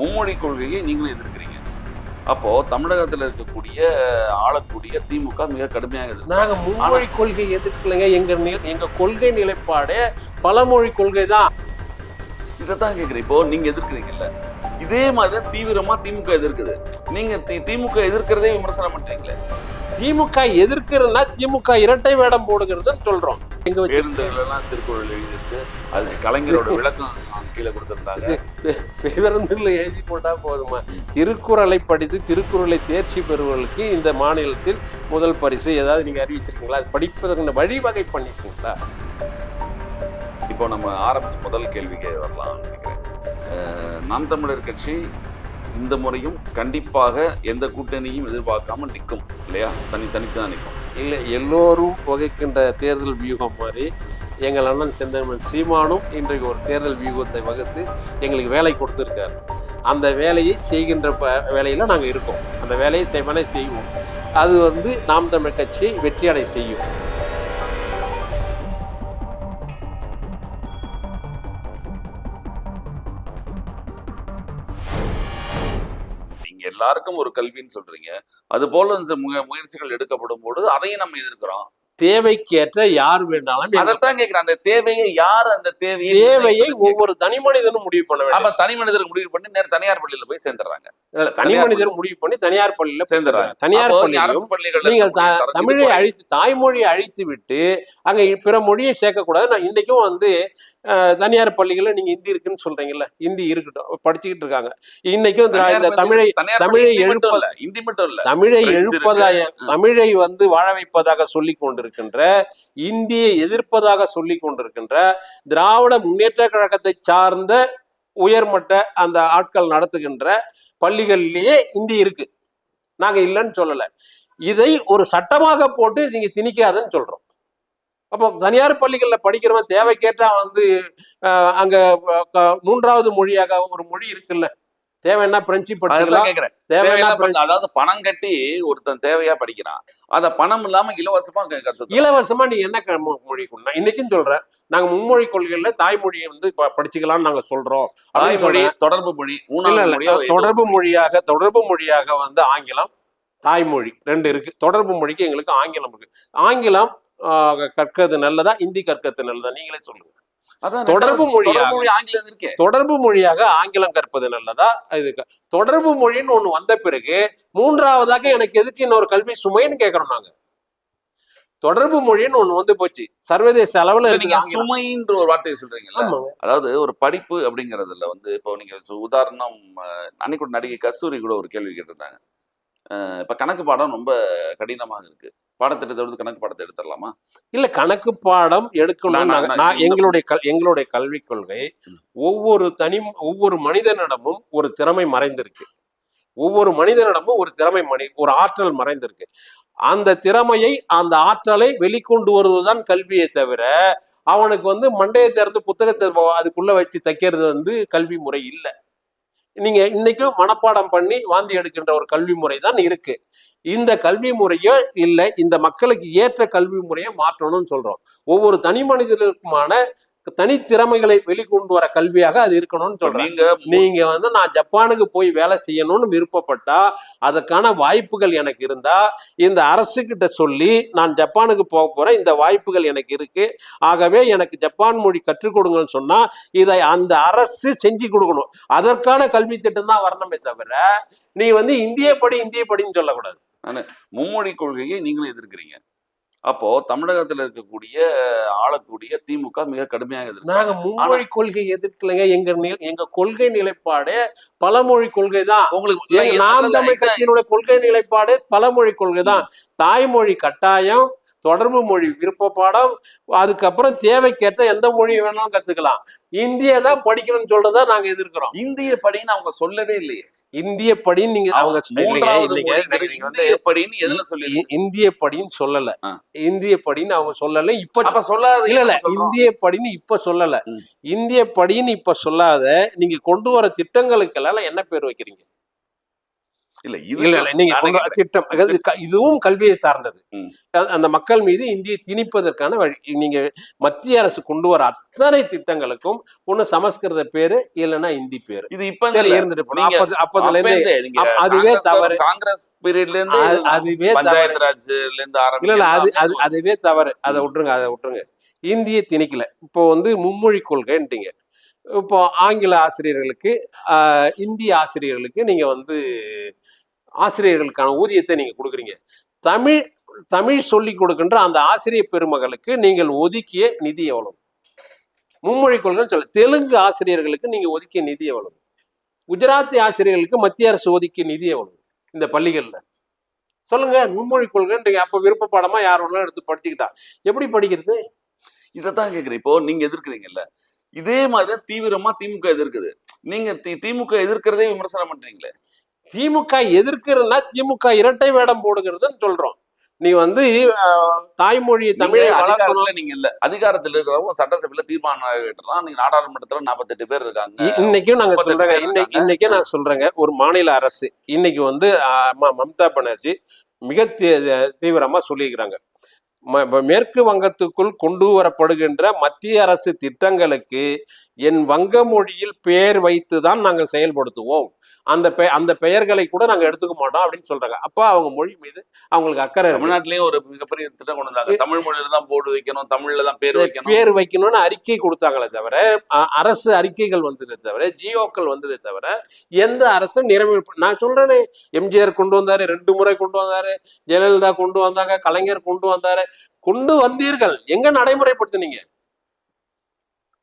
மும்மொழி கொள்கையை நீங்களும் எதிர்க்கிறீங்க. அப்போ தமிழகத்துல இருக்கக்கூடிய ஆளக்கூடிய திமுக மிக கடுமையாக. நாங்க மும்மொழி கொள்கை எதிர்க்கலைங்க. எங்க எங்க கொள்கை நிலைப்பாடு பலமொழி கொள்கை தான். இதைத்தான் கேக்குறேன். இப்போ நீங்க எதிர்க்கிறீங்கல்ல. இதே மாதிரி தான் தீவிரமா திமுக எதிர்க்குது. நீங்க திமுக எதிர்க்கிறதே விமர்சனம் பண்றீங்களே. திமுக எதிர்க்கிறதுனா திமுக இரட்டை வேடம் போடுகிறதுன்னு சொல்றோம். எங்க பேருந்துகள் எல்லாம் திருக்குறள் எழுதியிருக்கு. அதுக்கு கலைஞரோட விளக்கம் கீழே கொடுத்திருந்தாங்க. பேருந்துல எழுதி போட்டா போதுமா? திருக்குறளை படித்து திருக்குறளை தேர்ச்சி பெறுவர்களுக்கு இந்த மாநிலத்தில் முதல் பரிசு ஏதாவது நீங்க அறிவிச்சிருக்கீங்களா? அது படிப்பதற்கு வழிவகை பண்ணிருக்கீங்களா இப்போ நம்ம ஆரம்பிச்ச முதல் கேள்விக்கு வரலாம் நினைக்கிறேன். நாம் தமிழர் கட்சி இந்த முறையும் கண்டிப்பாக எந்த கூட்டணியும் எதிர்பார்க்காம நிற்கும் இல்லையா? தனி தனித்து தான் நிற்கும். இல்லை எல்லோரும் வகுக்கின்ற தேர்தல் வியூகம் மாதிரி எங்கள் அண்ணன் செந்தமன் சீமானும் இன்றைக்கு ஒரு தேர்தல் வியூகத்தை வகுத்து எங்களுக்கு வேலை கொடுத்துருக்காரு. அந்த வேலையை செய்கின்ற ப வேலையில் நாங்கள் இருக்கோம். அந்த வேலையை செய்வனே செய்வோம். அது வந்து நாம் தமிழ் கட்சியை வெற்றியடை செய்யும். நீங்க எல்லாருக்கும் ஒரு கல்வின்னு சொல்றீங்க. அது போல இந்த முயற்சிகள் எடுக்கப்படும் போது அதையும் நம்ம எதிர்க்கிறோம். தேவைக்கேற்ற யார் வேண்டாலும் அதைத்தான் கேட்கிறேன் அந்த தேவையை யார் அந்த தேவையை தேவையை? ஒவ்வொரு தனி மனிதனும் முடிவு பண்ண வேண்டும். அப்ப தனி மனிதர் முடிவு பண்ணி நேர தனியார் பள்ளியில போய் சேர்ந்துடுறாங்க. இல்ல, தனி மனிதர் முடிவு பண்ணி தனியார் பள்ளியில சேர்ந்துடுறாங்க. தனியார் அரசு பள்ளிகள்ல நீங்கள் தமிழை அழித்து தாய்மொழியை அழித்து விட்டு அங்க பிற மொழியை சேர்க்கக்கூடாது. நான் இன்னைக்கும் வந்து தனியார் பள்ளிகள்ல நீங்க ஹிந்தி இருக்குன்னு சொல்றீங்கல்ல. ஹிந்தி இருக்கட்டும். படிச்சுக்கிட்டு இருக்காங்க. இன்னைக்கும் இந்த தமிழை தமிழை பள்ளி இந்தி மட்டும் இல்ல. இந்தி தமிழை எழுப்பதாக. தமிழை வந்து வாழ வைப்பதாக சொல்லிக் கொண்டிருக்கின்ற இந்தியை எதிர்ப்பதாக சொல்லிக் கொண்டிருக்கின்ற திராவிட முன்னேற்ற கழகத்தை சார்ந்த உயர்மட்ட அந்த ஆட்கள் நடத்துகின்ற பள்ளிகள்லயே இந்தி இருக்கு. நாங்க இல்லைன்னு சொல்லல. இதை ஒரு சட்டமாக போட்டு நீங்க திணிக்காதுன்னு சொல்றோம். அப்போ தனியார் பள்ளிகள்ல படிக்கிறவன் தேவைக்கேற்றா வந்து அங்க மூன்றாவது மொழியாக ஒரு மொழி இருக்குல்ல. தேவைன்னா பிரெஞ்சு படிக்கலாம் தேவையில்லாம பிரெஞ்சு அதாவது பணம் கட்டி ஒருத்தன் தேவையா படிக்கிறான். அத பணம் இல்லாம இலவசமா க- கத்துக்கலாம். இலவசமா நீ என்ன மொழி இன்னைக்கும் சொல்றேன். நாங்க மும்மொழி கொள்கையில தாய்மொழியை வந்து படிச்சுக்கலாம்னு நாங்க சொல்றோம். தாய்மொழி. தொடர்பு மொழி தொடர்பு மொழியாக தொடர்பு மொழியாக வந்து ஆங்கிலம் தாய்மொழி ரெண்டு இருக்கு. தொடர்பு மொழிக்கு எங்களுக்கு ஆங்கிலம் இருக்கு. ஆங்கிலம் கற்கிறது நல்லதா? இந்தி கற்கிறது நல்லதா? நீங்களே சொல்லுங்க. தொடர்பு ரெண்டாவது மொழியா? தொடர்பு மொழியாக ஆங்கிலம் கற்பது நல்லதா? இது தொடர்பு மொழின்னு ஒண்ணு வந்த பிறகு மூன்றாவதாக எனக்கு எதுக்கு இன்னொரு கல்வி சுமைன்னு கேக்குறோம் நாங்க. தொடர்பு மொழின்னு ஒண்ணு வந்து போச்சு. சர்வதேச அளவுல நீங்க. சுமைன்ற ஒரு வார்த்தையை ஆமாங்க. அதாவது ஒரு படிப்பு அப்படிங்கறதுல வந்து இப்போ நீங்க உதாரணம் அன்னைக்கு நடிகை கஸ்தூரி கூட ஒரு கேள்வி கேட்டிருந்தாங்க. இப்ப கணக்கு பாடம் ரொம்ப கடினமாக இருக்கு. பாடத்திட்டத்தை எடுத்து கணக்கு பாடத்தை எடுத்துடலாமா? இல்ல கணக்கு பாடம் எடுக்கணும் எங்களுடைய கல் எங்களுடைய கல்விக் கொள்கை. ஒவ்வொரு தனி ஒவ்வொரு மனிதனிடமும் ஒரு திறமை மறைந்திருக்கு. ஒவ்வொரு மனிதனிடமும் ஒரு திறமை மணி ஒரு ஆற்றல் மறைந்திருக்கு. அந்த திறமையை அந்த ஆற்றலை வெளிக்கொண்டு வருவதுதான் கல்வியை தவிர அவனுக்கு வந்து மண்டையை திறந்து புத்தகத்தை அதுக்குள்ள வச்சு தைக்கிறது வந்து கல்வி முறை இல்லை. நீங்க இன்னைக்கும் மனப்பாடம் பண்ணி வாந்தி எடுக்கின்ற ஒரு கல்வி முறை தான் இருக்கு. இந்த கல்வி முறையோ இல்லை இந்த மக்களுக்கு ஏற்ற கல்வி முறையை மாற்றணும்னு சொல்றோம். ஒவ்வொரு தனி மனிதனுக்குமான தனித்திறமைகளை வெளிக்கொண்டு வர கல்வியாக அது இருக்கணும்னு சொல்றேன் நீங்க நீங்க வந்து நான் ஜப்பானுக்கு போய் வேலை செய்யணும்னு விருப்பப்பட்டா அதுக்கான வாய்ப்புகள் எனக்கு இருந்தா இந்த அரசு கிட்ட சொல்லி நான் ஜப்பானுக்கு போக போறேன் இந்த வாய்ப்புகள் எனக்கு இருக்கு. ஆகவே எனக்கு ஜப்பான் மொழி கற்றுக் கொடுங்கன்னு சொன்னா இதை அந்த அரசு செஞ்சு கொடுக்கணும். அதற்கான கல்வி திட்டம் தான் வரணுமே தவிர நீ வந்து இந்திய படி இந்திய படின்னு சொல்லக்கூடாது. மும்மொழி கொள்கையை நீங்களும் எதிர்க்கிறீங்க. அப்போ தமிழகத்துல இருக்கக்கூடிய ஆளக்கூடிய திமுக மிக கடுமையாக எதிர்க்கு நாங்க மும்மொழி கொள்கை எதிர்க்கலைங்க. எங்க எங்க கொள்கை நிலைப்பாடு பலமொழி கொள்கை தான். உங்களுக்கு நாம் தமிழ் கட்சியினுடைய கொள்கை நிலைப்பாடு பலமொழி கொள்கை தான். தாய்மொழி கட்டாயம் தொடர்பு மொழி விருப்ப பாடம் அதுக்கப்புறம் தேவைக்கேற்ற எந்த மொழி வேணாலும் கத்துக்கலாம். இந்திய தான் படிக்கணும்னு சொல்றதா நாங்க எதிர்க்கிறோம். இந்திய படின்னு அவங்க சொல்லவே இல்லையே. இந்திய படின்னு நீங்க அவங்க இந்திய படின்னு சொல்லல. இந்திய படின்னு அவங்க சொல்லல இப்ப சொல்லாத இல்ல இல்ல. இந்திய படின்னு இப்ப சொல்லல. இந்திய படின்னு இப்ப சொல்லாத நீங்க கொண்டு வர திட்டங்களுக்கெல்லாம் என்ன பேர் வைக்கிறீங்க இல்ல இல்ல நீங்க திட்டம் இதுவும் கல்வியை சார்ந்தது. அந்த மக்கள் மீது இந்தியை திணிப்பதற்கான வழி நீங்க மத்திய அரசு கொண்டு வர அத்தனை திட்டங்களுக்கும் ஒண்ணு சமஸ்கிருத பேரு இல்லைன்னா இந்தி பேரு. இது இப்ப. இருந்துட்டு அப்பதுல இருந்து அதுவே தவறு. காங்கிரஸ் பீரியட்ல இருந்து அது- அதுவே பஞ்சாயத்து ராஜ்ல இருந்து இல்ல இல்ல அது அது அதுவே தவறு. அதை விட்டுருங்க அதை விட்டுருங்க. இந்தியை திணிக்கல. இப்போ வந்து மும்மொழி கொள்கைன்ட்டீங்க. இப்போ ஆங்கில ஆசிரியர்களுக்கு இந்திய ஆசிரியர்களுக்கு நீங்க வந்து ஆசிரியர்களுக்கான ஊதியத்தை நீங்க கொடுக்குறீங்க. தமிழ் தமிழ் சொல்லி கொடுக்கின்ற அந்த ஆசிரியர் பெருமகளுக்கு நீங்கள் ஒதுக்கிய நிதி எவ்வளவு? மும்மொழி கொள்கைன்னு சொல்ல தெலுங்கு ஆசிரியர்களுக்கு நீங்க ஒதுக்கிய நிதி எவ்வளவு? குஜராத்தி ஆசிரியர்களுக்கு மத்திய அரசு ஒதுக்கிய நிதி எவ்வளவு? இந்த பள்ளிகள்ல. சொல்லுங்க மும்மொழி கொள்கைன்றீங்க அப்போ விருப்ப பாடமா யார் எடுத்து படிச்சுக்கிட்டா? எப்படி படிக்கிறது? இதைத்தான் கேட்குறேன் இப்போ நீங்க எதிர்க்கிறீங்கல்ல. இதே மாதிரி தீவிரமா திமுக எதிர்க்குது. நீங்க தி- திமுக எதிர்க்கிறதே விமர்சனம் பண்றீங்களே. திமுக எதிர்க்கிறதுனா திமுக இரட்டை வேடம் போடுகிறதுன்னு சொல்றோம். நீ வந்து தாய்மொழி தமிழை அதிகாரத்துல நீங்க இல்ல. அதிகாரத்துல இருக்கிறவங்க சட்டசபையில தீர்மானம் நிறைவேற்றலாம் நீங்க நாடாளுமன்றத்துல நாற்பத்தெட்டு பேர் இருக்காங்க. இன்னைக்கும் நாங்க சொல்றேங்க. இன்னைக்கு நான் சொல்றேங்க. ஒரு மாநில அரசு இன்னைக்கு வந்து மம்தா பானர்ஜி மிக தீவிரமா சொல்லியிருக்கிறாங்க. மேற்கு வங்கத்துக்குள் கொண்டு வரப்படுகின்ற மத்திய அரசு திட்டங்களுக்கு என் வங்க மொழியில் பெயர் வைத்து தான் நாங்கள் செயல்படுத்துவோம். அந்த பெ அந்த பெயர்களை கூட நாங்க எடுத்துக்க மாட்டோம் அப்படின்னு சொல்றாங்க. அப்ப அவங்க மொழி மீது அவங்களுக்கு அக்கறை. தமிழ்நாட்டிலயும் ஒரு மிகப்பெரிய திட்டம் கொண்டு வந்தாங்க. தமிழ் மொழியில தான் போர்டு வைக்கணும் தமிழ்ல தான் பேர் வைக்கணும். பேர் வைக்கணும்னு அறிக்கை கொடுத்தாங்களே தவிர அரசு அறிக்கைகள் வந்ததே தவிர ஜியோக்கள் வந்ததே தவிர எந்த அரசும் நிறைவு நான் சொல்றேனே எம்ஜிஆர் கொண்டு வந்தாரு ரெண்டு முறை கொண்டு வந்தாரு ஜெயலலிதா கொண்டு வந்தாங்க கலைஞர் கொண்டு வந்தாரு. கொண்டு வந்தீர்கள். எங்க நடைமுறைப்படுத்துனீங்க?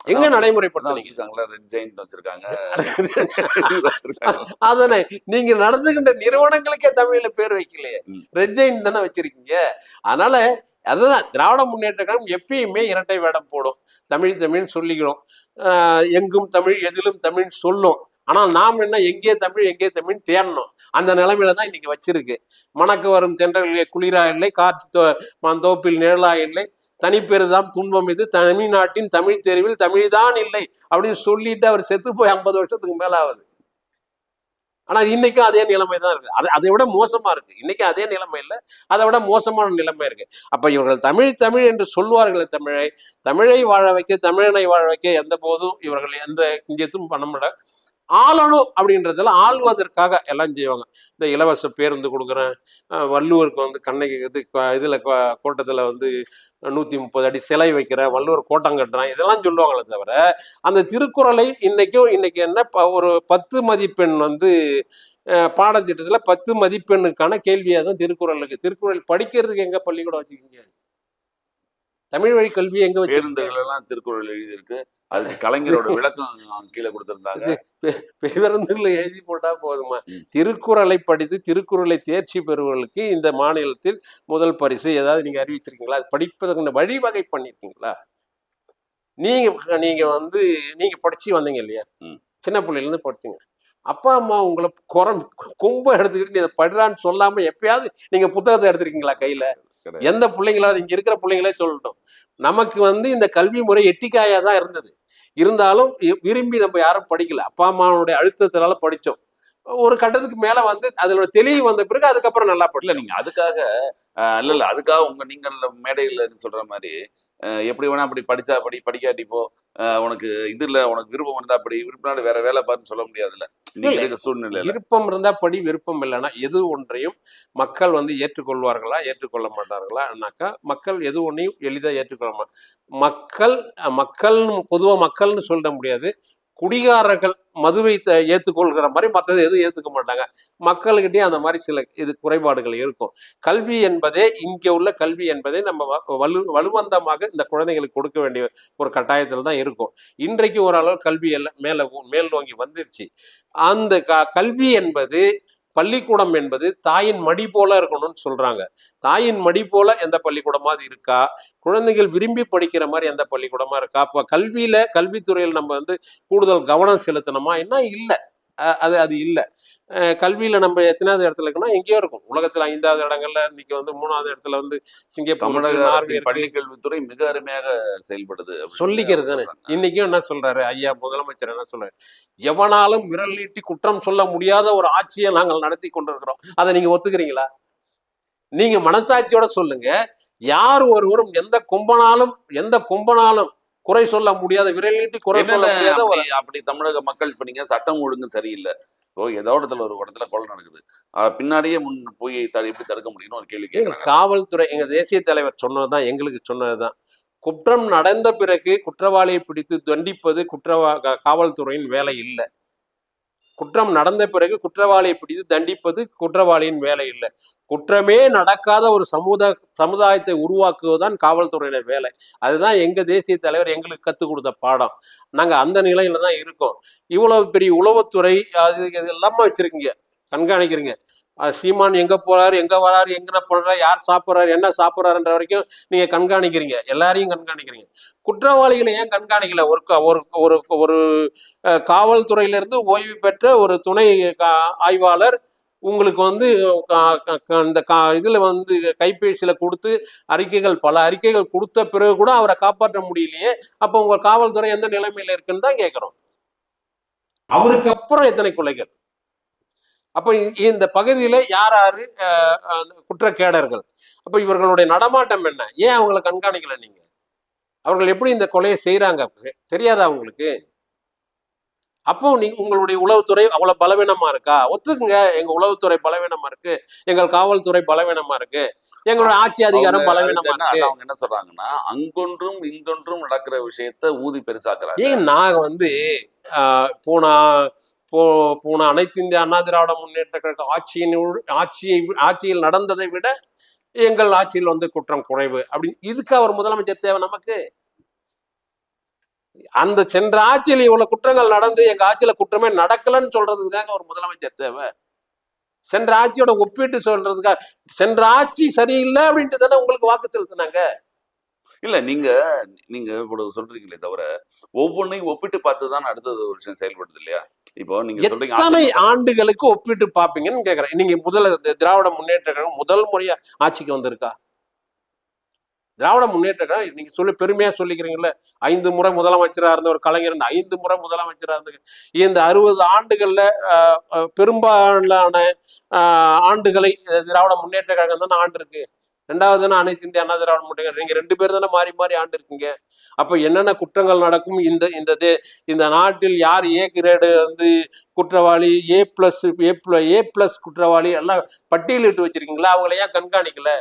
எங்க அதான் நடைமுறைப்படுத்துனீங்க வச்சிருக்காங்களா ரெட் வச்சிருக்காங்க. அதனை நீங்க நடந்துகின்ற நிறுவனங்களுக்கே தமிழ்ல பேர் வைக்கலையே. ரெட் ஜெயின் தானே வச்சிருக்கீங்க? அதனால அதுதான் திராவிட முன்னேற்ற கழகம் எப்பயுமே இரட்டை வேடம் போடும். தமிழ் தமிழ் சொல்லிக்கிறோம். ஆஹ் எங்கும் தமிழ் எதிலும் தமிழ் சொல்லும். ஆனால் நாம் என்ன எங்கே தமிழ் எங்கே தமிழ் தேடணும்? அந்த நிலைமையில தான் இன்னைக்கு வச்சிருக்கு. மணக்க வரும் தென்றல்களே குளிரா இல்லை காற்று தோ- மாந்தோப்பில் நிழலா இல்லை தனிப்பெருதாம் துன்பம் இது. தமிழ்நாட்டின் தமிழ் தெருவில் தமிழ்தான் இல்லை அப்படின்னு சொல்லிட்டு அவர் செத்து போய் ஐம்பது வருஷத்துக்கு மேல ஆகுது ஆனா இன்னைக்கும் அதே நிலைமை தான் இருக்கு. அது அதை விட மோசமா இருக்கு. இன்னைக்கு அதே நிலைமை இல்லை. அதை விட மோசமான நிலைமை இருக்கு. அப்ப இவர்கள் தமிழ் தமிழ் என்று சொல்வார்களே தமிழை தமிழை வாழ வைக்க தமிழனை வாழ வைக்க எந்த போதும் இவர்கள் எந்த இங்கேத்தும் பண்ண முடியல. ஆளணும் அப்படின்றதுல ஆள்வதற்காக எல்லாம் செய்வாங்க. இந்த இலவச பேருந்து கொடுக்குறேன். வள்ளுவருக்கு வந்து கண்ணகி இது இதுல கோட்டத்துல வந்து நூத்தி முப்பது அடி சிலை வைக்கிறேன் வள்ளுவர் கோட்டம் கட்டுறான் இதெல்லாம் சொல்லுவாங்களே தவிர அந்த திருக்குறளை இன்னைக்கும் இன்னைக்கு என்ன ப- ஒரு பத்து மதிப்பெண் வந்து அஹ், பாடத்திட்டத்துல பத்து மதிப்பெண்ணுக்கான கேள்வியாக தான் திருக்குறள் இருக்கு. திருக்குறள் படிக்கிறதுக்கு எங்க பள்ளிக்கூடம் வச்சுக்கீங்க தமிழ் வழி கல்வி எங்க பேருந்துகள் எல்லாம் திருக்குறள் எழுதியிருக்கு. அதுக்கு கலைஞரோட விளக்கம் கீழே கொடுத்திருந்தாங்க. பேருந்துல எழுதி போட்டா போதுமா. திருக்குறளை படித்து திருக்குறளை தேர்ச்சி பெறுவர்களுக்கு இந்த மாநிலத்தில் முதல் பரிசு ஏதாவது நீங்க அறிவிச்சிருக்கீங்களா? அது படிப்பதற்கு வழிவகை பண்ணிருக்கீங்களா? நீங்க நீங்க வந்து நீங்க படிச்சு வந்தீங்க இல்லையா. சின்ன பிள்ளையில இருந்து படிச்சீங்க. அப்பா அம்மா உங்களை குரம் கும்ப எடுத்துக்கிட்டு நீ இதை படிடான்னு சொல்லாம எப்பயாவது நீங்க புத்தகத்தை எடுத்திருக்கீங்களா கையில. எந்த பிள்ளைங்களாவது இங்க இருக்கிற பிள்ளைங்களே சொல்லட்டும். நமக்கு வந்து இந்த கல்வி முறை எட்டிக்காயா தான் இருந்தது. இருந்தாலும் விரும்பி நம்ம யாரும் படிக்கல. அப்பா அம்மாவுடைய அழுத்தத்தினால படிச்சோம். ஒரு கட்டத்துக்கு மேல வந்து அதோட தெளிவு வந்த பிறகு அதுக்கப்புறம் நல்லா படிக்கல நீங்க அதுக்காக இல்ல இல்ல. அதுக்காக உங்க நீங்கள் மேடையில சொல்ற மாதிரி எப்படி வேணா அப்படி படிச்சா படி படிக்காட்டி போ. உனக்கு இது இல்ல உனக்கு விருப்பம் இருந்தா அப்படி விருப்பம் வேற வேலை பாருன்னு சொல்ல முடியாதுல்ல. நீங்க. இருக்க சூழ்நிலையில. விருப்பம் இருந்தா படி விருப்பம் இல்லைன்னா எது ஒன்றையும் மக்கள் வந்து ஏற்றுக்கொள்வார்களா ஏற்றுக்கொள்ள மாட்டார்களானாக்கா மக்கள் எது ஒன்றையும் எளிதாக ஏற்றுக்கொள்ள மா மக்கள் அஹ், மக்கள்னு பொதுவா மக்கள்னு சொல்ல முடியாது. குடிகாரர்கள் மதுவை த- ஏற்றுக்கொள்கிற மாதிரி மற்றது எதுவும் ஏற்றுக்க மாட்டாங்க. மக்கள்கிட்டயே அந்த மாதிரி சில இது குறைபாடுகள் இருக்கும். கல்வி என்பதே இங்கே உள்ள கல்வி என்பதை நம்ம வ- வலு வலுவந்தமாக இந்த குழந்தைங்களுக்கு கொடுக்க வேண்டிய ஒரு கட்டாயத்தில் தான் இருக்கும். இன்றைக்கு ஓரளவு கல்வி எல்லாம் மேலே மேல் நோங்கி வந்துருச்சு. அந்த க கல்வி என்பது பள்ளிக்கூடம் என்பது தாயின் மடி போல இருக்கணும்னு சொல்றாங்க. தாயின் மடி போல எந்த பள்ளிக்கூடமாவது இருக்கா? குழந்தைகள் விரும்பி படிக்கிற மாதிரி எந்த பள்ளிக்கூடமா இருக்கா? அப்ப கல்வியில கல்வித்துறையில் நம்ம வந்து கூடுதல் கவனம் செலுத்தணுமா? என்ன? இல்லை. அது அது இல்லை. கல்வியில நம்ம எத்தனாவது இடத்துல இருக்கோம்னா எங்கேயோ இருக்கும். உலகத்துல ஐந்தாவது இடங்கள்ல இன்னைக்கு வந்து மூணாவது இடத்துல வந்து சிங்கப்பூர் தமிழக இருக்கு, நார்வே அரசின் இருக்கு. பள்ளி கல்வித்துறை மிக அருமையாக செயல்படுது சொல்லிக்கிறது தானே. இன்னைக்கும் என்ன சொல்றாரு? ஐயா முதலமைச்சர் என்ன சொல்றாரு? எவனாலும் விரல் நீட்டி குற்றம் சொல்ல முடியாத ஒரு ஆட்சியை நாங்கள் நடத்தி கொண்டிருக்கிறோம். அதை நீங்க ஒத்துக்கிறீங்களா? நீங்க மனசாட்சியோட சொல்லுங்க. யார் ஒருவரும் எந்த கொம்பனாலும் எந்த கொம்பனாலும் குறை சொல்ல முடியாத விரல் நீட்டி குறை சொல்ல முடியாத அப்படி தமிழக மக்கள் இப்ப நீங்க சட்டம் ஒழுங்கு சரியில்லை. இப்போ ஏதோ இடத்துல ஒரு இடத்துல கொலை நடக்குது. பின்னாடியே முன் போய் எப்படி தடுக்க முடியும்னு ஒரு கேள்வி காவல்துறை எங்க தேசிய தலைவர் சொன்னதுதான் எங்களுக்கு சொன்னதுதான். குற்றம் நடந்த பிறகு குற்றவாளியை பிடித்து தண்டிப்பது குற்றவா காவல்துறையின் வேலை இல்லை. குற்றம் நடந்த பிறகு குற்றவாளியை பிடித்து தண்டிப்பது குற்றவாளியின் வேலை இல்லை. குற்றமே நடக்காத ஒரு சமுதாய சமுதாயத்தை உருவாக்குவதுதான் காவல்துறையினர் வேலை. அதுதான் எங்க தேசிய தலைவர் எங்களுக்கு கற்றுக் கொடுத்த பாடம். நாங்க அந்த நிலையில தான் இருக்கோம். இவ்வளவு பெரிய உளவுத்துறை அது எல்லாமே வச்சிருக்கீங்க. கண்காணிக்கிறீங்க. சீமான் எங்க போறாரு எங்க வராரு எங்க போடுறாரு யார் சாப்பிட்றாரு என்ன சாப்பிட்றாருன்ற வரைக்கும் நீங்க கண்காணிக்கிறீங்க. எல்லாரையும் கண்காணிக்கிறீங்க. குற்றவாளிகளை ஏன் கண்காணிக்கல? ஒரு ஒரு ஒரு ஒரு ஓய்வு பெற்ற ஒரு துணை கா- ஆய்வாளர் உங்களுக்கு வந்து கா- இந்த கா இதுல வந்து கைபேசியில கொடுத்து அறிக்கைகள் பல அறிக்கைகள் கொடுத்த பிறகு கூட அவரை காப்பாற்ற முடியலையே. அப்போ உங்க காவல்துறை எந்த நிலைமையில இருக்குன்னு தான் கேட்கிறோம். அவருக்கு அப்புறம் எத்தனை கொலைகள்? அப்ப இந்த பகுதியில யார் யாரு குற்றக்கேடர்கள்? அப்ப இவர்களுடைய நடமாட்டம் என்ன? ஏன் அவங்கள கண்காணிக்கல நீங்க? அவர்கள் எப்படி இந்த கொலையை செய்யறாங்க தெரியாதா உங்களுக்கு? அப்போ நீங்க உங்களுடைய உளவுத்துறை அவ்வளவு பலவீனமா இருக்கா? ஒத்துக்குங்க. எங்க உளவுத்துறை பலவீனமா இருக்கு. எங்கள் காவல்துறை பலவீனமா இருக்கு. எங்களோட ஆட்சி அதிகாரம் பலவீனமா இருக்கு. அவங்க என்ன சொல்றாங்கன்னா அங்கொன்றும் இங்கொன்றும் நடக்கிற விஷயத்த ஊதி பெருசாக்குறாங்க. ஏன் நாங்க வந்து ஆஹ், போன போ போன அனைத்து இந்திய அண்ணா திராவிட முன்னேற்ற கழக ஆட்சியின் ஆட்சியை ஆட்சியில் நடந்ததை விட எங்கள் ஆட்சியில் வந்து குற்றம் குறைவு அப்படின்னு இதுக்கு அவர் முதலமைச்சர் தேவை நமக்கு. அந்த சென்ற ஆட்சியில் இவ்வளவு குற்றங்கள் நடந்து எங்க ஆட்சியில குற்றமே நடக்கலன்னு சொல்றதுக்கு தாங்க ஒரு முதலமைச்சர் தேவை. சென்ற ஆட்சியோட ஒப்பிட்டு சொல்றதுக்காக சென்ற ஆட்சி சரியில்லை அப்படின்ட்டு தானே உங்களுக்கு வாக்கு செலுத்தினாங்க. இல்ல நீங்க நீங்க இவ்வளவு சொல்றீங்களே தவிர ஒவ்வொன்றையும் ஒப்பிட்டு பார்த்து தான் அடுத்தது ஒரு விஷயம் செயல்படுது இல்லையா? இப்போ நீங்க சொல்றீங்க எத்தனை ஆண்டுகளுக்கு ஒப்பிட்டு பாப்பீங்கன்னு கேக்குறேன் நீங்க முதல்ல திராவிட முன்னேற்ற கழகம் முதல் முறையா ஆட்சிக்கு வந்திருக்கா? திராவிட முன்னேற்ற கழகம் நீங்க சொல்லி பெருமையா சொல்லிக்கிறீங்கல்ல. ஐந்து முறை முதலமைச்சரா இருந்த ஒரு கலைஞர் ஐந்து முறை முதலமைச்சரா இருந்த இந்த அறுபது ஆண்டுகள்ல பெரும்பாலான ஆஹ், ஆண்டுகளை திராவிட முன்னேற்ற கழகம் தானே ஆண்டு இருக்கு ரெண்டாவது தானே அனைத்து இந்திய அண்ணா திராவிட முன்னேற்ற நீங்க ரெண்டு பேர் தானே மாறி மாறி ஆண்டு இருக்கீங்க. அப்ப என்னென்ன குற்றங்கள் நடக்கும்? இந்த இந்த இந்த நாட்டில் யார் ஏ கிரேடு வந்து குற்றவாளி A plus A plus A plus குற்றவாளி எல்லாம் பட்டியலிட்டு வச்சிருக்கீங்களா? அவங்கள ஏன் கண்காணிக்கல?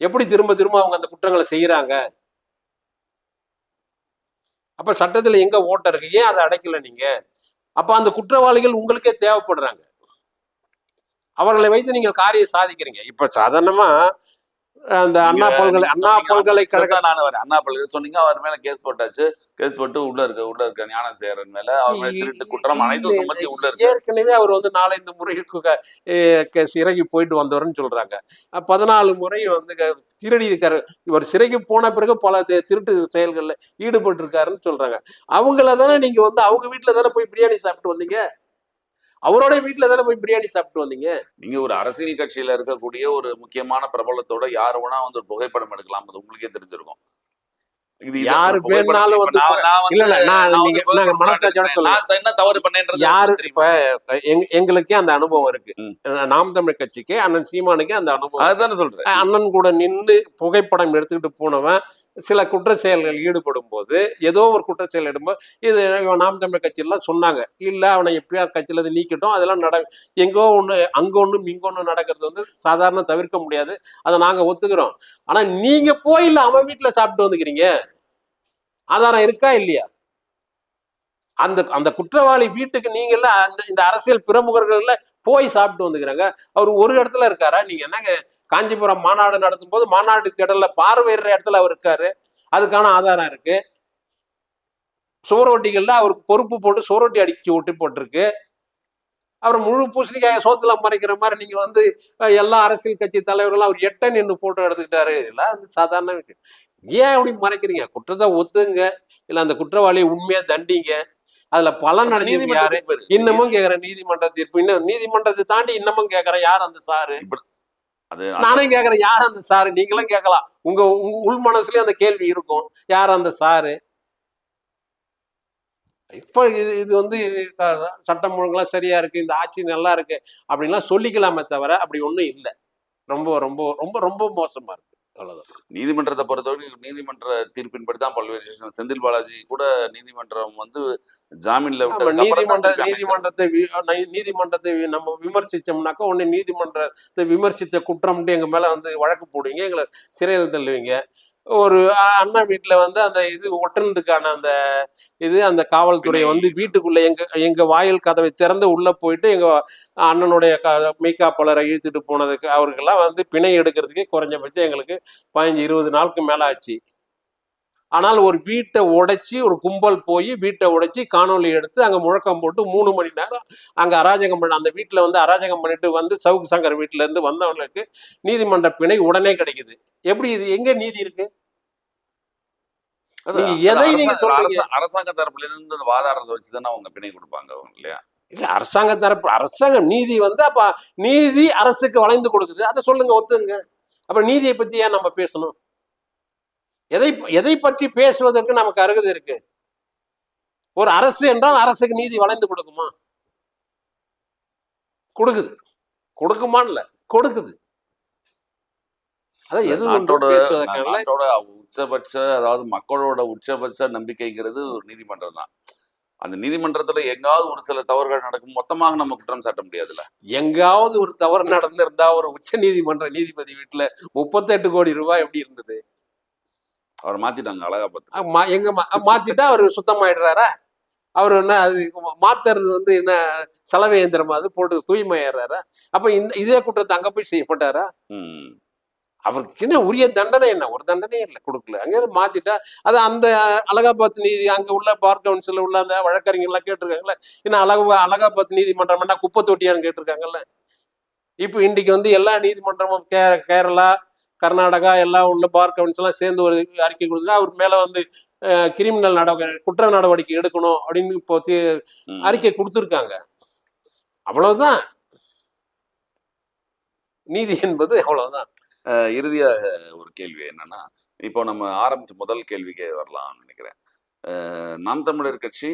எப்படி திரும்ப திரும்ப அவங்க அந்த குற்றங்களை செய்யறாங்க? அப்ப சட்டத்துல எங்க ஓட்ட இருக்கு? ஏன் அதை அடைக்கல நீங்க? அப்ப அந்த குற்றவாளிகள் உங்களுக்கே தேவைப்படுறாங்க. அவர்களை வைத்து நீங்கள் காரியம் சாதிக்கிறீங்க. இப்ப சாதாரணமா அந்த அண்ணா பல்கலை அண்ணா பல்கலைக்கழக அதுதான் நான் வரேன். அண்ணா பல்கலை சொன்னீங்க அவர் மேல கேஸ் போட்டாச்சு. கேஸ் போட்டு உள்ள இருக்க உள்ள இருக்க ஞான சேரன் மேல அவர் மேல திருட்டு குற்றம் அனைத்தும் சுமத்தி உள்ள இருக்கு ஏற்கனவே அவர் வந்து நாலஞ்சு முறை கு- க- ஏ- க- சிறைக்கு போயிட்டு வந்தவர்னு சொல்றாங்க. பதினாலு முறை வந்து திருடி இருக்காரு இவர் சிறைக்கு போன பிறகு பல திருட்டு செயல்கள்ல ஈடுபட்டு இருக்காருன்னு சொல்றாங்க. அவங்கள தானே நீங்க வந்து அவங்க வீட்டுல தானே போய் பிரியாணி சாப்பிட்டு வந்தீங்க? அவரோட வீட்டுல தானே போய் பிரியாணி சாப்பிட்டு வந்தீங்க? நீங்க ஒரு அரசியல் கட்சியில இருக்கக்கூடிய ஒரு முக்கியமான பிரபலத்தோட யார் வேணா வந்து ஒரு புகைப்படம் எடுக்கலாம். அது உங்களுக்கே தெரிஞ்சிருக்கும். யாரு வந்து நான் இல்ல இல்ல நீங்க மனசாட்சியோட என்ன தவறு பண்ணேன்றது யாரு? இப்ப எங்க எங்களுக்கே அந்த அனுபவம் இருக்கு. நாம் தமிழ் கட்சிக்கு அண்ணன் சீமானுக்கே அந்த அனுபவம் அதுதானே சொல்றேன். அண்ணன் கூட நின்று புகைப்படம் எடுத்துக்கிட்டு போனவன் சில குற்ற செயல்கள் ஈடுபடும் போது ஏதோ ஒரு குற்ற செயல் எடுக்கும்போது இது இவன் நாம் தமிழ் கட்சியெல்லாம் சொன்னாங்க. இல்லை அவனை எப்படியார் கட்சியில இருந்து நீக்கட்டும். அதெல்லாம் நட எங்கோ ஒன்று அங்க ஒன்றும் இங்கே ஒண்ணு நடக்கிறது வந்து சாதாரண தவிர்க்க முடியாது. அதை நாங்க ஒத்துக்கிறோம். ஆனா நீங்க போய் இல்லை அவன் வீட்டில் சாப்பிட்டு வந்துக்கிறீங்க. ஆதாரம் இருக்கா இல்லையா? அந்த அந்த குற்றவாளி வீட்டுக்கு நீங்க அந்த இந்த அரசியல் பிரமுகர்கள்ல போய் சாப்பிட்டு வந்துக்கிறாங்க. அவர் ஒரு இடத்துல இருக்காரா? நீங்க என்னங்க காஞ்சிபுரம் மாநாடு நடத்தும் போது மாநாடு திடல்ல பார்வையிடுற இடத்துல அவர் இருக்காரு. அதுக்கான ஆதாரம் இருக்கு. சுவரொட்டிகள்ல அவருக்கு பொறுப்பு போட்டு சுவரொட்டி அடிச்சு ஒட்டி போட்டிருக்கு. அவர் முழு பூசணிக்காய சோத்துல மறைக்கிற மாதிரி நீங்க வந்து எல்லா அரசியல் கட்சி தலைவர்களும் அவர் எட்ட நின்று போட்டோ எடுத்துக்கிட்டாரு. இதெல்லாம் வந்து சாதாரண விஷயம். ஏன் அப்படி மறைக்கிறீங்க? குற்றத்தை ஒத்துங்க. இல்ல அந்த குற்றவாளியை உண்மையா தண்டிங்க. அதுல பலன் பேரு. இன்னமும் கேக்குறேன் நீதிமன்ற தீர்ப்பு. இன்னும் நீதிமன்றத்தை தாண்டி இன்னமும் கேக்குறேன். யார் அந்த சாரு? அது நானே கேக்குறேன் யார் அந்த சாரு நீங்களும் கேட்கலாம். உங்க உங்க உள் மனசுலயும் அந்த கேள்வி இருக்கும். யார் அந்த சாரு இப்ப இது இது வந்து சட்டம் ஒழுங்கெல்லாம் சரியா இருக்கு இந்த ஆட்சி நல்லா இருக்கு அப்படின்லாம் சொல்லிக்கலாமே தவிர அப்படி ஒண்ணும் இல்லை. ரொம்ப ரொம்ப ரொம்ப ரொம்ப மோசமா இருக்கு. அவ்வளவுதான். நீதிமன்றத்தை பொறுத்தவரைக்கும் நீதிமன்ற தீர்ப்பின்படி தான் பல்வேறு செந்தில் பாலாஜி கூட நீதிமன்றம் வந்து ஜாமீன்ல நீதிமன்ற. நீதிமன்றத்தை நீதிமன்றத்தை நம்ம விமர்சிச்சோம்னாக்கா உடனே நீதிமன்றத்தை விமர்சித்த குற்றம்ட்டு எங்க மேல வந்து வழக்கு போடுவீங்க எங்களை சிறையில் தள்ளுவீங்க. ஒரு அண்ணா வீட்டுல வந்து அந்த இது ஒட்டுனதுக்கான அந்த இது அந்த காவல்துறை வந்து வீட்டுக்குள்ள எங்க எங்க வாயில் கதவை திறந்து உள்ள போயிட்டு எங்க அண்ணனுடைய க- மெய்காப்பாளரை இழுத்துட்டு போனதுக்கு அவருக்கெல்லாம் வந்து பிணை எடுக்கிறதுக்கே குறைஞ்சபட்சம் எங்களுக்கு பதினஞ்சு இருபது நாளுக்கு மேல ஆச்சு. ஆனால் ஒரு வீட்டை உடைச்சி ஒரு கும்பல் போய் வீட்டை உடைச்சி காணொளி எடுத்து அங்க முழக்கம் போட்டு மூணு மணி நேரம் அங்க அராஜகம் பண்ண அந்த வீட்டுல வந்து அராஜகம் பண்ணிட்டு வந்து சவுக்கு சங்கர் வீட்டுல இருந்து வந்தவங்களுக்கு நீதிமன்ற பிணை உடனே கிடைக்குது. எப்படி இது? எங்க நீதி இருக்கு? அரசாங்க தரப்புல இருந்து அந்த வாதாடுறத வச்சு தானே அவங்க பிணை கொடுப்பாங்க இல்லையா? இல்ல அரசாங்க தரப்பு அரசாங்கம் நீதி வந்து அப்ப நீதி அரசுக்கு வளைந்து கொடுக்குது. அதை சொல்லுங்க ஒத்துங்க. அப்ப நீதியை பத்தி ஏன் நம்ம பேசணும்? எதை எதை பற்றி பேசுவதற்கு நமக்கு அருகதை இருக்கு? ஒரு அரசு என்றால் அரசுக்கு நீதி வளைந்து கொடுக்குமா? கொடுக்குது. கொடுக்குமான்னு இல்ல கொடுக்குது. அதான் எது நாட்டோட உச்சபட்ச அதாவது மக்களோட உச்சபட்ச நம்பிக்கைங்கிறது ஒரு நீதிமன்றம் தான். அந்த நீதிமன்றத்துல எங்காவது ஒரு சில தவறுகள் நடக்கும் மொத்தமாக நம்ம குற்றம் சாட்ட முடியாதுல்ல. எங்காவது ஒரு தவறு நடந்திருந்தா ஒரு உச்ச நீதிமன்ற நீதிபதி வீட்டுல முப்பத்தெட்டு கோடி ரூபாய் எப்படி இருந்தது? அவர் மாத்திட்டாங்க அழகா பார்த்து எங்க மாத்திட்டா அவர் சுத்தமாயிடுறாரா? அவர் என்ன அது மாத்துறது வந்து என்ன சலவை இயந்திரமா? அது போட்டு தூய்மையாடுறாரா அப்ப இந்த இதே குற்றத்தை அங்க போய் செய்ய மாட்டாரா? ம். அவருக்கு என்ன உரிய தண்டனை என்ன? ஒரு தண்டனையும் இல்லை கொடுக்கல. அங்க மாத்திட்டா அது அந்த அலகாபாத் நீதி அங்க உள்ள பார் கவுன்சில் உள்ள அந்த வழக்கறிஞர் எல்லாம் கேட்டிருக்காங்கல்ல என்ன அழகா அலகாபாத் நீதிமன்றம் என்ன குப்பை தொட்டியான்னு கேட்டிருக்காங்கல்ல? இப்போ இன்றைக்கு வந்து எல்லா நீதிமன்றமும் கே கேரளா கர்நாடகா எல்லாம் உள்ள பார் கவுன்சிலாம் சேர்ந்து ஒரு அறிக்கை கொடுத்தா அவர் மேல வந்து கிரிமினல் நடவடிக்கை குற்ற நடவடிக்கை எடுக்கணும் அப்படின்னு இப்போ. அறிக்கை கொடுத்துருக்காங்க. அவ்வளவுதான். நீதி என்பது அவ்வளவுதான். இறுதியாக ஒரு கேள்வி என்னன்னா இப்போ நம்ம ஆரம்பிச்ச முதல் கேள்விக்கே வரலாம்னு நினைக்கிறேன். நாம் தமிழர் கட்சி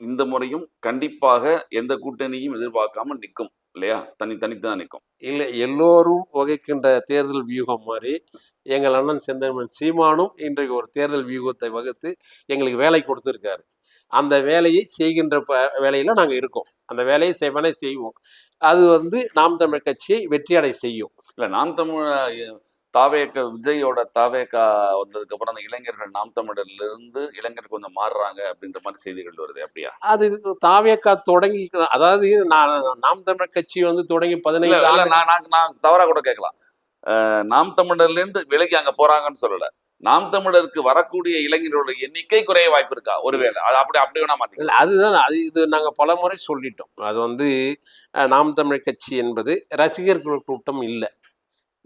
இந்த முறையும் கண்டிப்பாக எந்த கூட்டணியும் எதிர்பார்க்காம நிற்கும். இல்லையா? தனி தனித்துதான் நிற்கும் இல்லை எல்லோரும் வகிக்கின்ற தேர்தல் வியூகம் மாதிரி எங்கள் அண்ணன் செந்தமிழ் சீமானும் இன்றைக்கு ஒரு தேர்தல் வியூகத்தை வகுத்து எங்களுக்கு வேலை கொடுத்துருக்காரு. அந்த வேலையை செய்கின்ற ப வேலையில நாங்கள் இருக்கோம். அந்த வேலையை செய்வனே செய்வோம். அது வந்து நாம் தமிழ் கட்சியை வெற்றியடை செய்யும். இல்ல நாம் தமிழ் தாவேக்க விஜயோட தாவேக்கா வந்ததுக்கு அப்புறம் அந்த இளைஞர்கள் நாம் தமிழர்ல இருந்து இளைஞர் கொஞ்சம் மாறுறாங்க அப்படின்ற மாதிரி செய்திகள் வருது அப்படியா? அது தாவேக்கா தொடங்கி அதாவது நான் நாம் தமிழ் கட்சி வந்து தொடங்கி பதினைந்து நான் நான் தவறா கூட கேட்கலாம். அஹ் நாம் தமிழர்ல இருந்து விலகி அங்க போறாங்கன்னு சொல்லல. நாம் தமிழருக்கு வரக்கூடிய இளைஞர்களோட எண்ணிக்கை குறைய வாய்ப்பு இருக்கா? ஒருவேளை. அது அப்படி அப்படி வேணா மாட்டீங்க அதுதான். அது இது நாங்கள் பல முறை சொல்லிட்டோம். அது வந்து நாம் தமிழ் கட்சி என்பது ரசிகர்கள் கூட்டம் இல்லை.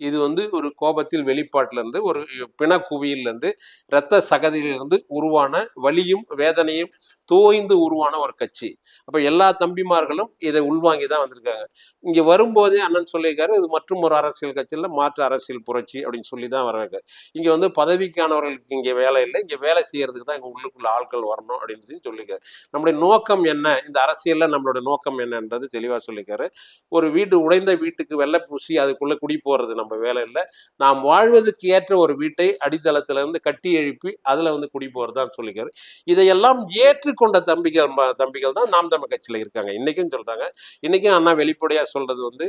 இது வந்து ஒரு கோபத்தில் வெளிப்பாட்டிலிருந்து ஒரு பிணக்குவியிலிருந்து இரத்த சகதியிலிருந்து உருவான வலியும் வேதனையும் தோய்ந்து உருவான ஒரு கட்சி. அப்போ எல்லா தம்பிமார்களும் இதை உள்வாங்கி தான் வந்திருக்காங்க. இங்கே வரும்போதே அண்ணன் சொல்லியிருக்காரு இது மற்றும் ஒரு அரசியல் கட்சியில் மாற்று அரசியல் புரட்சி அப்படின்னு சொல்லி தான் வராங்க இங்கே வந்து பதவிக்கானவர்களுக்கு இங்கே வேலை இல்லை இங்கே வேலை செய்யறதுக்கு தான் இங்கே உள்ளுக்குள்ள ஆட்கள் வரணும் அப்படின்னு சொல்லியிருக்காரு. நம்முடைய நோக்கம் என்ன? இந்த அரசியலில் நம்மளோட நோக்கம் என்னன்றது தெளிவாக சொல்லியிருக்காரு. ஒரு வீடு உடைந்த வீட்டுக்கு வெள்ளை பூசி அதுக்குள்ளே குடி போகிறது நம்ம வேலை இல்லை. நாம் வாழ்வதற்கு ஏற்ற ஒரு வீட்டை அடித்தளத்துல இருந்து கட்டி எழுப்பி அதுல வந்து குடி போறதான்னு சொல்லிக்கிறார். இதையெல்லாம் ஏற்றுக்கொண்ட தம்பிகள் தம்பிகள் தான் நாம் தமிழ் கட்சியில இருக்காங்க. இன்னைக்கும் சொல்றாங்க. இன்னைக்கும் அண்ணா வெளிப்படையா சொல்றது வந்து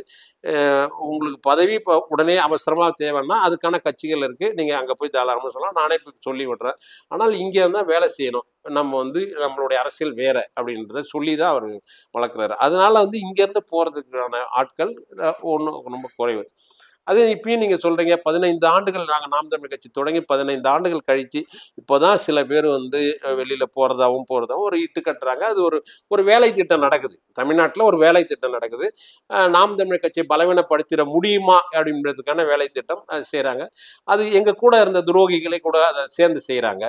உங்களுக்கு பதவி இப்போ உடனே அவசரமா தேவைன்னா அதுக்கான கட்சிகள் இருக்கு. நீங்க அங்க போய் தாராளமாக சொல்லலாம். நானே இப்போ சொல்லி விடுறேன். ஆனால் இங்கே தான் வேலை செய்யணும். நம்ம வந்து நம்மளுடைய அரசியல் வேற அப்படின்றத சொல்லி தான் அவர் வளர்க்குறாரு. அதனால வந்து இங்கேருந்து போகிறதுக்கான ஆட்கள் ஒன்றும் ரொம்ப குறைவு. அது இப்பயும் நீங்கள் சொல்கிறீங்க பதினைந்து ஆண்டுகள் நாங்கள் நாம் தமிழ் கட்சி தொடங்கி பதினைந்து ஆண்டுகள் கழித்து இப்போ தான் சில பேர் வந்து வெளியில் போகிறதாவும் போகிறதாவும் ஒரு இட்டு கட்டுறாங்க. அது ஒரு ஒரு வேலை திட்டம் நடக்குது. தமிழ்நாட்டில் ஒரு வேலை திட்டம் நடக்குது. நாம் தமிழ் கட்சியை பலவீனப்படுத்திட முடியுமா அப்படின்றதுக்கான வேலை திட்டம் செய்கிறாங்க அது எங்கள் கூட இருந்த துரோகிகளை கூட அதை சேர்ந்து செய்கிறாங்க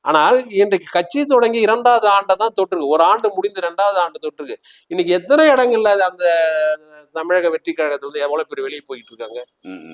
ஆனால் இன்றைக்கு கட்சி தொடங்கி இரண்டாவது ஆண்டை தான் தொட்டிருக்கு. ஒரு ஆண்டு முடிந்து ரெண்டாவது ஆண்டு தொட்டிருக்கு. இன்னைக்கு எத்தனை இடங்கள்ல அது அந்த தமிழக வெற்றி கழகத்துல இருந்து எவ்வளவு பேர் வெளியே போயிட்டு இருக்காங்க.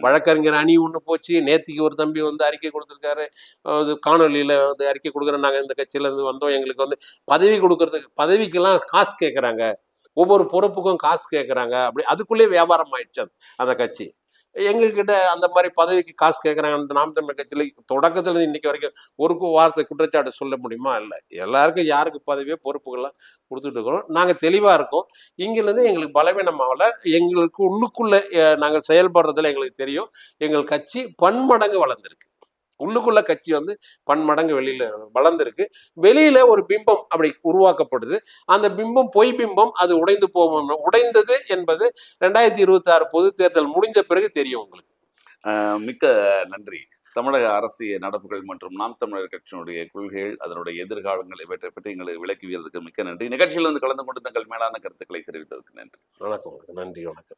வழக்கறிஞர் அணி ஒன்று போச்சு. நேத்திக்கு ஒரு தம்பி வந்து அறிக்கை கொடுத்துருக்காரு. அது காணொலியில் வந்து அறிக்கை கொடுக்குறோம் நாங்கள் இந்த கட்சியில இருந்து வந்தோம். எங்களுக்கு வந்து பதவி கொடுக்கறதுக்கு பதவிக்கெல்லாம் காசு கேட்குறாங்க ஒவ்வொரு பொறுப்புக்கும் காசு கேட்குறாங்க அப்படி அதுக்குள்ளேயே வியாபாரம் ஆயிடுச்சு அது- அந்த கட்சி. எங்ககிட்ட அந்த மாதிரி பதவிக்கு காசு கேட்குறாங்க நாம் தமிழ் கட்சியில் தொடக்கத்துல இன்னைக்கு வரைக்கும் ஒரு கு- வார்த்தை குற்றச்சாட்டு சொல்ல முடியுமா? இல்லை. எல்லாருக்கும் யாருக்கு பதவியோ பொறுப்புகள்லாம் கொடுத்துட்டு இருக்கிறோம் நாங்கள் தெளிவாக இருக்கோம். இங்கேருந்து எங்களுக்கு பலவீனமாகல. எங்களுக்கு உள்ளுக்குள்ளே நாங்கள் செயல்படுறதுல எங்களுக்கு தெரியும். எங்கள் கட்சி பன்மடங்கு வளர்ந்துருக்கு. உள்ளுக்குள்ள கட்சி வந்து பன்மடங்கு வெளியில வளர்ந்துருக்கு. வெளியில ஒரு பிம்பம் அப்படி உருவாக்கப்படுது. அந்த பிம்பம் பொய் பிம்பம் அது உடைந்து போகும். உடைந்தது என்பது ரெண்டாயிரத்தி இருபத்தி ஆறு பொது தேர்தல் முடிந்த பிறகு தெரியும் உங்களுக்கு. அஹ், மிக்க நன்றி. தமிழக அரசியல் நடப்புகள் மற்றும் நாம் தமிழர் கட்சியினுடைய கொள்கைகள் அதனுடைய எதிர்காலங்கள் இவற்றை பற்றி எங்களுக்கு விளக்கியதற்கு மிக்க நன்றி. நிகழ்ச்சியில் வந்து கலந்து கொண்டு தங்கள் மேலான கருத்துக்களை தெரிவித்ததற்கு நன்றி. வணக்கம். நன்றி. வணக்கம்.